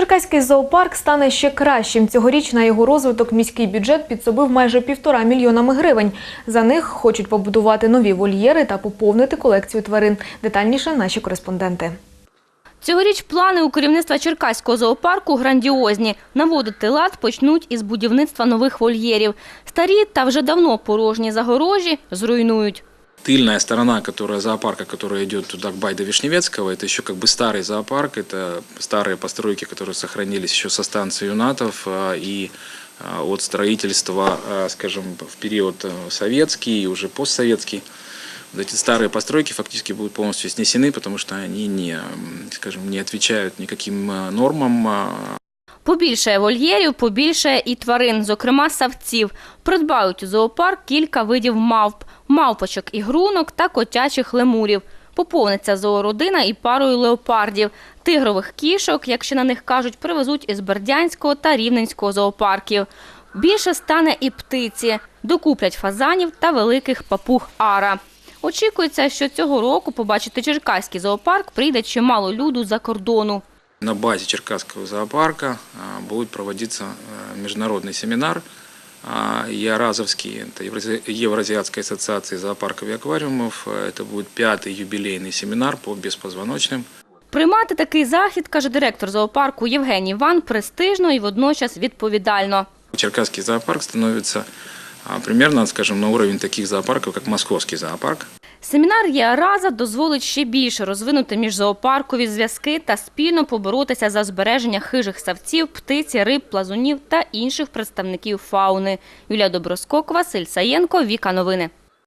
Черкаський зоопарк стане ще кращим. Цьогоріч на його розвиток міський бюджет підсобив майже півтора мільйонами гривень. За них хочуть побудувати нові вольєри та поповнити колекцію тварин. Детальніше наші кореспонденти. Цьогоріч плани у керівництва Черкаського зоопарку грандіозні. Наводити лад почнуть із будівництва нових вольєрів. Старі та вже давно порожні загорожі зруйнують. Тыльная сторона, которая зоопарка, которая идет туда к Байда Вишневецкого, это еще как бы старый зоопарк, это старые постройки, которые сохранились еще со станции Юнатов а, и а, от строительства, а, скажем, в период э, советский и уже постсоветский. Вот эти старые постройки фактически будут полностью снесены, потому что они не, скажем, не отвечают никаким а, нормам а, Побільшає вольєрів, побільшає і тварин, зокрема савців. Придбають у зоопарк кілька видів мавп, мавпочок і грунок та котячих лемурів. Поповниться зоородина і парою леопардів. Тигрових кішок, як ще на них кажуть, привезуть із Бердянського та Рівненського зоопарків. Більше стане і птиці. Докуплять фазанів та великих папуг ара. Очікується, що цього року побачити Черкаський зоопарк прийде чимало люду за кордону. На базе Черкасского зоопарка а, будет проводиться а, международный семинар а, ЕАРАЗовский, это Евразия- Евразиатской ассоциации зоопарков и аквариумов. А, Это будет пятый юбилейный семинар по беспозвоночным. Приймати такий захід, каже директор зоопарку Євгеній Ван, престижно і водночас відповідально. Черкасский зоопарк становится а, примерно, скажем, на уровень таких зоопарков, как Московский зоопарк. Семінар ЄАРАЗа дозволить ще більше розвинути міжзоопаркові зв'язки та спільно поборотися за збереження хижих савців, птиці, риб, плазунів та інших представників фауни. Юлія Доброскок, Василь Саєнко, Віка Новини.